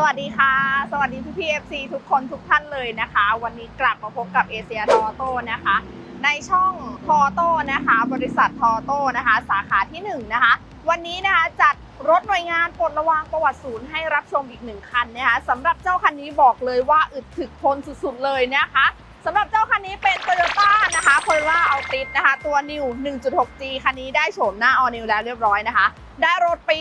สวัสดีค่ะ สวัสดีพี่พีเอฟซีทุกคนทุกท่านเลยนะคะ วันนี้กลับมาพบกับเอเชียทอโต้นะคะ ในช่องทอโต้นะคะ บริษัททอโต้นะคะ สาขาที่1นะคะ วันนี้นะคะจัดรถหน่วยงานปลดระวางประวัติศูนย์ให้รับชมอีกหนึ่งคันนะคะสำหรับเจ้าคันนี้บอกเลยว่าอึดถึกทนสุดๆเลยนะคะ สำหรับเจ้าคันนี้เป็น Toyota นะคะ Corolla Altis นะคะ ตัว New 1.6G คันนี้ได้โฉมหน้า All New แล้วเรียบร้อยนะคะ ได้รถปี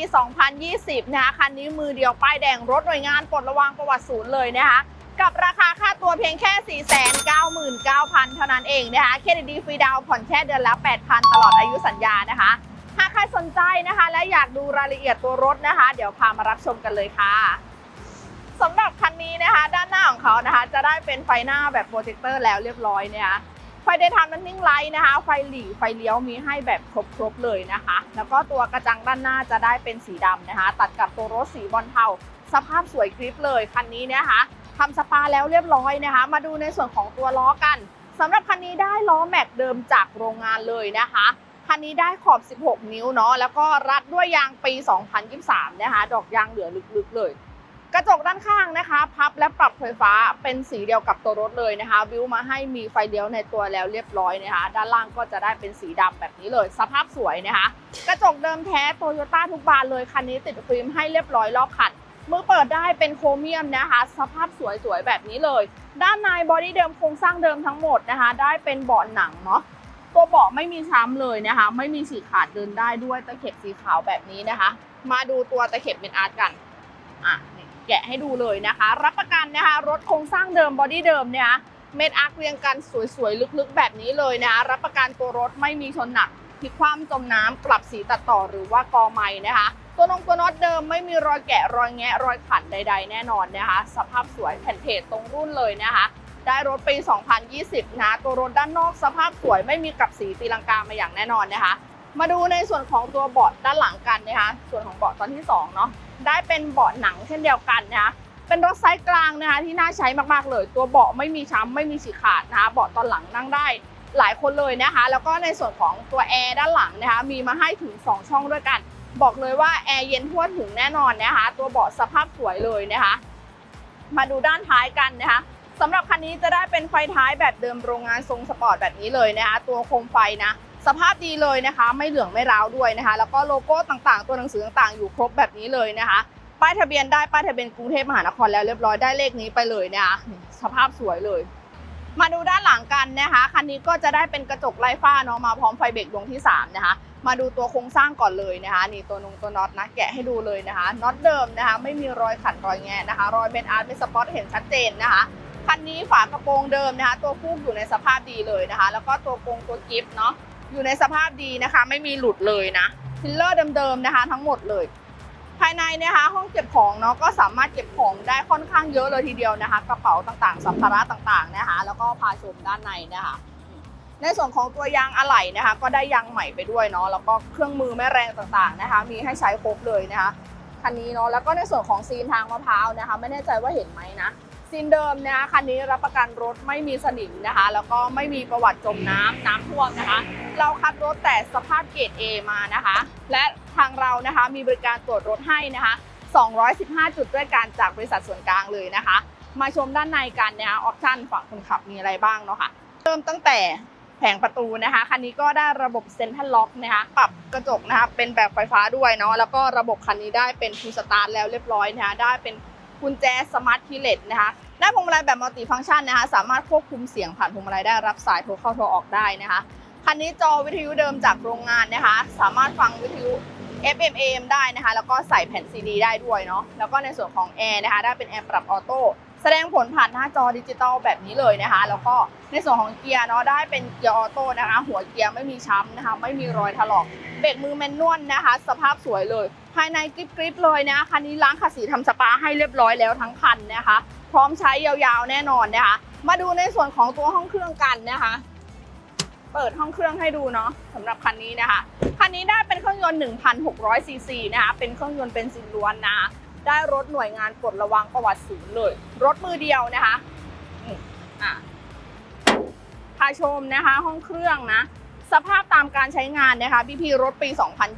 2020 นะคะ คันนี้มือเดียวป้ายแดงรถหน่วยงานปลดระวางประวัติศูนย์เลยนะคะ กับราคาค่าตัวเพียงแค่ 499,000 เท่านั้นเองนะคะ เครดิตดีฟรีดาวน์ผ่อนแค่เดือนละ 8,000 ตลอดอายุสัญญานะคะ หากใครสนใจนะคะ และอยากดูรายละเอียดตัวรถนะคะ เดี๋ยวพามารับชมกันเลยค่ะสำหรับคัน ได้เป็นไฟหน้าแบบโปรเจคเตอร์แล้วเรียบร้อยนะคะไฟเดย์ไทม์ running light นะคะ ไฟหลีไฟเลี้ยวมีให้แบบครบๆเลยนะคะ แล้วก็ตัวกระจังด้านหน้าจะได้เป็นสีดำนะคะ ตัดกับตัวรถสีบอลเทาสภาพสวยกริปเลยคันนี้นะคะทำสปาแล้วเรียบร้อยนะคะ มาดูในส่วนของตัวล้อกันสำหรับคันนี้ได้ล้อแม็กเดิมจากโรงงานเลยนะคะคันนี้ได้ขอบ 16 นิ้วเนาะ แล้วก็รัดด้วยยางปี 2023 นะคะ ดอกยางเหลือลึกๆเลย กระจกด้านข้างนะคะ พับและปรับไฟฟ้าเป็นสีเดียวกับตัวรถเลยนะคะวิวมาให้มีไฟเลี้ยวในตัวแล้วเรียบร้อยนะคะ ด้านล่างก็จะได้เป็นสีดำแบบนี้เลย สภาพสวยนะคะ กระจกเดิมแท้โตโยต้าทุกบานเลยคันนี้ติดฟิล์มให้เรียบร้อยรอบคันมือเปิดได้เป็นโครเมียมนะคะ สภาพสวยๆแบบนี้เลย ด้านในบอดี้เดิมโครงสร้างเดิมทั้งหมดนะคะ ได้เป็นเบาะหนังเนาะตัวเบาะไม่มีช้ำเลยนะคะ ไม่มีฉีกขาดเดินได้ด้วยตะเข็บสีขาวแบบนี้นะคะ มาดูตัวตะเข็บเป็นอาร์ตกันอะ แกะให้ดูเลยนะคะ รับประกันนะคะ รถโครงสร้างเดิมบอดี้เดิมเนี่ยเม็ดอาร์คเรียงกันสวยๆ ลึกๆ แบบนี้เลยนะคะ รับประกันตัวรถไม่มีชนหนักพลิกคว่ำจมน้ำกลับสีตัดต่อหรือว่ากอไม้นะคะ ตัวนงตัวน็อตเดิมไม่มีรอยแกะรอยแงะรอยขันใด ๆ แน่นอนนะคะ สภาพสวยแผ่นเพจตรงรุ่นเลยนะคะ ได้รถปี 2020 นะ ตัวรถด้านนอกสภาพสวยไม่มีกลับสีตีลังกามาอย่างแน่นอนนะคะ มาดูในส่วนของตัวเบาะด้านหลังกันนะคะ ส่วนของเบาะตอนที่สองเนาะ ได้เป็นเบาะหนังเช่นเดียวกันนะคะเป็นรถไซส์กลางนะคะที่น่าใช้มากๆเลย ตัวเบาะไม่มีช้ำไม่มีฉีกขาดนะคะเบาะตอนหลังนั่งได้หลายคนเลยนะคะ แล้วก็ในส่วนของตัวแอร์ด้านหลังนะคะมีมาให้ถึง 2 ช่องด้วยกัน บอกเลยว่าแอร์เย็นทั่วถึงแน่นอนนะคะ ตัวเบาะสภาพสวยเลยนะคะ มาดูด้านท้ายกันนะคะสำหรับคันนี้จะได้เป็นไฟท้ายแบบเดิมโรงงานทรงสปอร์ตแบบนี้เลยนะคะ ตัวโคมไฟนะ สภาพดีเลยนะคะ ไม่เหลืองไม่ร้าวด้วยนะคะ แล้วก็โลโก้ต่างๆ ตัวหนังสือต่างๆ อยู่ครบแบบนี้เลยนะคะ ป้ายทะเบียนได้ป้ายทะเบียนกรุงเทพมหานครแล้วเรียบร้อยได้เลขนี้ไปเลยนะคะสภาพสวยเลย มาดูด้านหลังกันนะคะคันนี้ก็จะได้เป็นกระจกไร้ฝ้าเนาะมาพร้อมไฟเบรกดวงที่สามนะคะมาดูตัวโครงสร้างก่อนเลยนะคะนี่ตัวนงตัวน็อตนะแกะให้ดูเลยนะคะน็อตเดิมนะคะ ไม่มีรอยขันรอยแงะนะคะ รอยเป็นอาร์ตเป็นสปอตเห็นชัดเจนนะคะคันนี้ฝากระโปรงเดิมนะคะ ตัวฟูกอยู่ในสภาพดีเลยนะคะ แล้วก็ตัวกรงตัวกิฟต์เนาะ อยู่ในสภาพดีนะคะ ไม่มีหลุดเลยนะฟิลเลอร์เดิมๆนะคะ ทั้งหมดเลย ภายในนะคะ ห้องเก็บของเนาะก็สามารถเก็บของได้ค่อนข้างเยอะเลยทีเดียวนะคะ กระเป๋าต่างๆ สัมภาระต่างๆนะคะ แล้วก็พาชมด้านในนะคะ ในส่วนของตัวยางอะไหล่นะคะ ก็ได้ยางใหม่ไปด้วยเนาะแล้วก็เครื่องมือแม่แรงต่างๆนะคะ มีให้ใช้ครบเลยนะคะคันนี้เนาะแล้วก็ในส่วนของซีนทางมะพร้าวนะคะ ไม่แน่ใจว่าเห็นไหมนะ ซีนเดิมนะคะคันนี้รับประกันรถไม่มีสนิมนะคะ แล้วก็ไม่มีประวัติจมน้ำน้ำท่วมนะคะ เราคัดรถแต่สภาพเกรด A มานะคะ และทางเรานะคะมีบริการตรวจรถให้นะคะ 215 จุดด้วยกันจากบริษัทส่วนกลางเลยนะคะ มาชมด้านในกันนะคะออปชั่นฝั่งคนขับมีอะไรบ้างเนาะค่ะเริ่มตั้งแต่แผงประตูนะคะคันนี้ก็ได้ระบบเซ็นทรัลล็อกนะคะปรับกระจกนะคะเป็นแบบไฟฟ้าด้วยเนาะแล้วก็ระบบคันนี้ได้เป็นฟูสตาร์ทแล้วเรียบร้อยนะคะได้เป็น กุญแจสมาร์ทคีเลสนะคะได้พวงมาลัยแบบมัลติฟังก์ชันนะคะ สามารถควบคุมเสียงผ่านพวงมาลัยได้รับสายโทรเข้าโทรออกได้นะคะคันนี้จอวิทยุเดิมจากโรงงานนะคะ สามารถฟังวิทยุ FM AM ได้นะคะ แล้วก็ใส่แผ่นซีดีได้ด้วยเนาะแล้วก็ในส่วนของแอร์นะคะ ได้เป็นแอร์ปรับออโต้แสดงผลผ่านหน้าจอดิจิตอลแบบนี้เลยนะคะ แล้วก็ในส่วนของเกียร์เนาะได้เป็นเกียร์ออโต้นะคะ หัวเกียร์ไม่มีช้ำนะคะ ไม่มีรอยถลอกเบรกมือแมนนวลนะคะ สภาพสวยเลย ภายในกริบๆเลยนะคันนี้ล้างขัดสีทำสปาให้เรียบร้อยแล้วทั้งคันนะคะ พร้อมใช้ยาวๆแน่นอนนะคะ มาดูในส่วนของตัวห้องเครื่องกันนะคะ เปิดห้องเครื่องให้ดูเนาะสำหรับคันนี้นะคะ คันนี้ได้เป็นเครื่องยนต์ 1,600ซีซีนะคะ เป็นเครื่องยนต์เป็นซินล้วนนะะได้รถหน่วยงานปลดระวังประวัติศูนย์เลย รถมือเดียวนะคะอะพาชมนะคะ ห้องเครื่องนะ สภาพตามการใช้งานนะคะพี่พีรถปี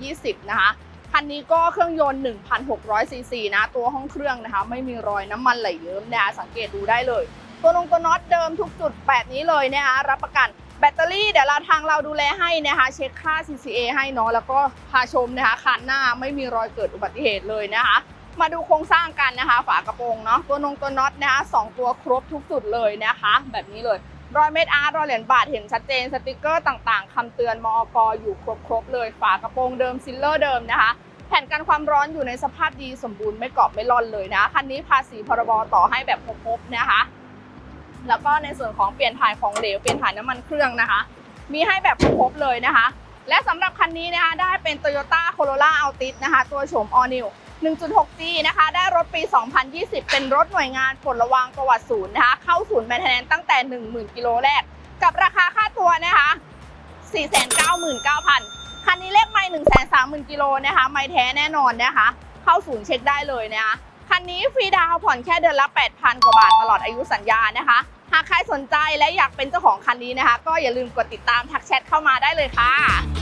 2020 นะคะ คันนี้ก็เครื่องยนต์ 1,600ซีซีนะ ตัวห้องเครื่องนะคะ ไม่มีรอยน้ำมันไหลเยิ้มนะคะสังเกตดูได้เลย ตัวนงตัวน็อตเดิมทุกจุดแบบนี้เลยนะคะรับประกันแบตเตอรี่เดี๋ยวเราทางเราดูแลให้นะคะ เช็คค่า CCA ให้เนาะแล้วก็พาชมนะคะคันหน้าไม่มีรอยเกิดอุบัติเหตุเลยนะคะ มาดูโครงสร้างกันนะคะ ฝากระโปรงเนาะตัวนงตัวน็อตนะคะสองตัวครบทุกจุดเลยนะคะ แบบนี้เลย รอยเม็ดอาร์ตรอยเหรียญบาทเห็นชัดเจนสติกเกอร์ต่างๆคำเตือนมอกอยู่ครบๆเลยฝากระโปรงเดิมซิลเลอร์เดิมนะคะ แผ่นกันความร้อนอยู่ในสภาพดีสมบูรณ์ไม่เกาะไม่ร่อนเลยนะคันนี้ภาษีพรบต่อให้แบบครบๆนะคะ แล้วก็ในส่วนของเปลี่ยนถ่ายของเหลวเปลี่ยนถ่ายน้ำมันเครื่องนะคะ มีให้แบบครบๆเลยนะคะ และสำหรับคันนี้นะคะได้เป็น Toyota Corolla Altis นะคะ ตัวโฉม All New 1.6G นะคะ ได้รถปี 2020 เป็นรถหน่วยงานปลระวางประวัติศูนย์นะคะ เข้าศูนย์แมนเทนแนนตั้งแต่ 10,000 กิโลแรก กับราคาค่าตัวนะคะ 499,000 คันนี้เลขไม่ 130,000 กิโลนะคะ ไม่แท้แน่นอนนะคะ เข้าศูนย์เช็คได้เลยนะคะ คันนี้ฟรีดาวผ่อนแค่เดือนละ 8,000 กว่าบาทตลอดอายุสัญญานะคะ หากใครสนใจและอยากเป็นเจ้าของคันนี้นะคะ ก็อย่าลืมกดติดตามทักแชทเข้ามาได้เลยค่ะ